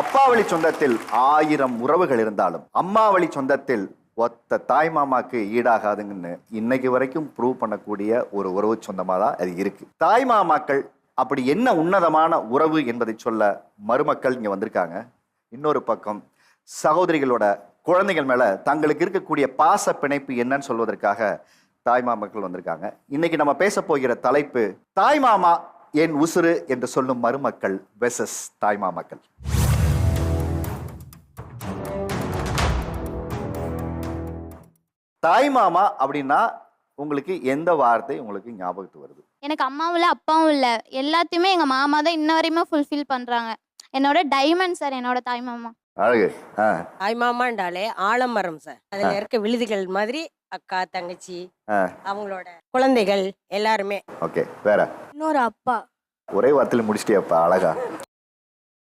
அப்பா வழி சொந்தத்தில் ஆயிரம் உறவுகள் இருந்தாலும் அம்மா வழி சொந்தத்தில் ஒத்த தாய் மாமாக்கு ஈடாகாதுங்கன்னு இன்னைக்கு வரைக்கும் ப்ரூவ் பண்ணக்கூடிய ஒரு உறவு சொந்தமாக தான் அது இருக்கு. தாய் மாமாக்கள் அப்படி என்ன உன்னதமான உறவு என்பதை சொல்ல மருமக்கள் இங்கே வந்திருக்காங்க. இன்னொரு பக்கம் சகோதரிகளோட குழந்தைகள் மேலே தங்களுக்கு இருக்கக்கூடிய பாச பிணைப்பு என்னன்னு சொல்வதற்காக தாய் மாமாக்கள் வந்திருக்காங்க. இன்னைக்கு நம்ம பேச போகிற தலைப்பு தாய் மாமா என் உசுறு? என்று சொல்லும் மருமக்கள் வெசஸ் தாய் மாமாக்கள். தாய் மாமா அப்படின்னா உங்களுக்கு எந்த வார்த்தை உங்களுக்கு ஞாபகத்துக்கு வருது? எனக்கு அம்மாவும் இல்லை அப்பாவும் இல்லை. எல்லாத்தையுமே எங்கள் மாமா தான் இன்ன வரையுமே ஃபுல்ஃபில் பண்ணுறாங்க என்னோட டைமண்ட் சார் என்னோட தாய் மாமா. அழகு. ஆ. தாய்மாமாண்டாலே ஆலமரம் சார் அதுல இருக்க விழுதுகள் மாதிரி அக்கா தங்கச்சி ஆ. அவங்களோட குழந்தைகள் எல்லாருமே. ஓகே வேற? இன்னொரு அப்பா. ஒரே வார்த்தையில முடிச்சிட்டியாப்பா அழகா?